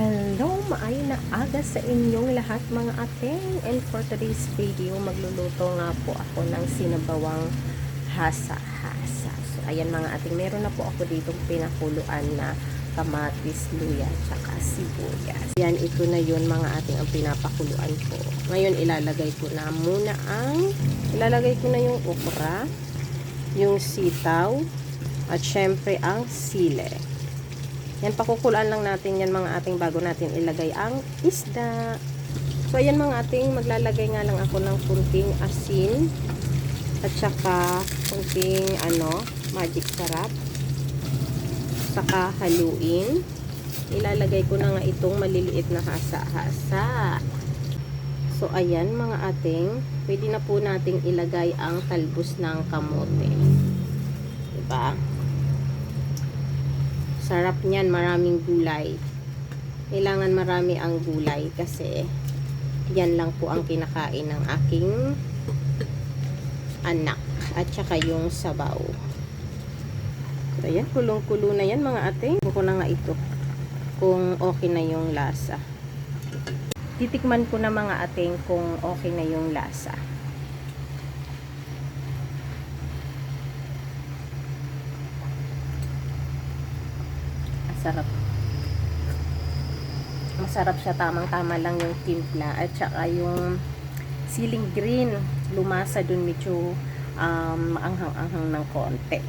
Hello, maayong na aga sa inyong lahat mga ating and for today's video. Magluluto nga po ako ng sinabawang hasa-hasa. So ayan mga ating meron na po ako dito pinakuluan na kamatis, luya, tsaka sibuyas. Yan, ito na yun mga ating ang pinapakuluan ko ngayon ilalagay ko na muna ang ilalagay ko na yung okra yung sitaw at syempre ang sile yan, pakukulaan lang natin yan mga ating bago natin ilagay ang isda. So, ayan mga ating, maglalagay nga lang ako ng kunting asin at saka kunting ano, magic sarap. Saka haluin. Ilalagay ko na nga itong maliliit na hasa-hasa. So, ayan mga ating, pwede na po nating ilagay ang talbos ng kamote. Diba? Sarap niyan, maraming gulay. Kailangan marami ang gulay kasi yan lang po ang kinakain ng aking anak at saka yung sabaw. So, ayan, kulong-kulo na yan mga ate. Ko na nga ito kung okay na yung lasa. Titikman ko na mga ating kung okay na yung lasa. Sarap. Masarap siya, tamang-tama lang yung timpla at saka yung siling green, lumasa dun medyo um, anghang-anghang ng konti.